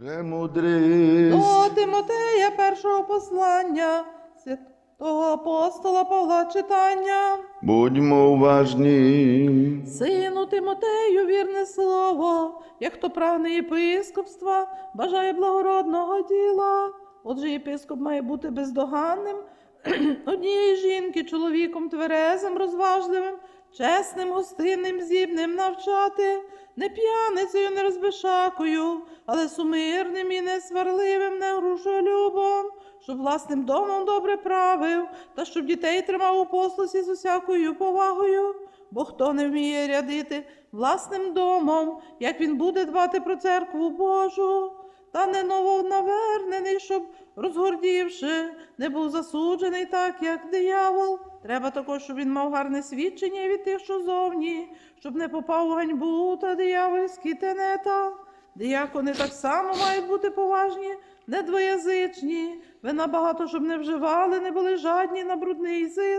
Премудрість. До Тимотея першого послання, святого апостола Павла читання. Будьмо уважні. Сину Тимотею, вірне слово, як хто прагне єпископства, бажає благородного діла. Отже, єпископ має бути бездоганним, однієї жінки, чоловіком тверезим, розважливим, чесним, гостинним, зібним навчати, не п'яницею, не розбишакою, але сумирним і несварливим, не грушолюбом, щоб власним домом добре правив, та щоб дітей тримав у послусі з усякою повагою. Бо хто не вміє рядити власним домом, як він буде дбати про церкву Божу, та не новонавернений, щоб, розгордівши, не був засуджений так, як диявол. Треба також, щоб він мав гарне свідчення від тих, що зовні, щоб не попав у ганьбу та диявольські тенета. Діякони так само мають бути поважні, не двоязичні, вина багато, щоб не вживали, не були жадні на брудний зиск,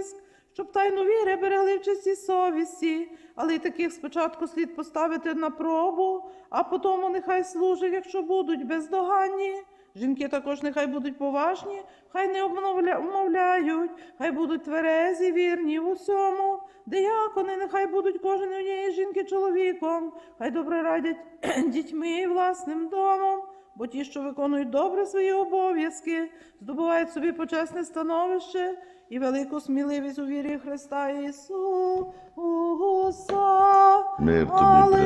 щоб тайну віри берегли в чисті совісті, але й таких спочатку слід поставити на пробу, а потому нехай служать, якщо будуть бездоганні. Жінки також нехай будуть поважні, хай не обмовля... умовляють, хай будуть тверезі, вірні в усьому. Диякони нехай будуть кожен однієї жінки чоловіком, хай добре радять дітьми і власним домом. Бо ті, що виконують добре свої обов'язки, здобувають собі почесне становище і велику сміливість у вірі Христа Ісуса. Мир тобі,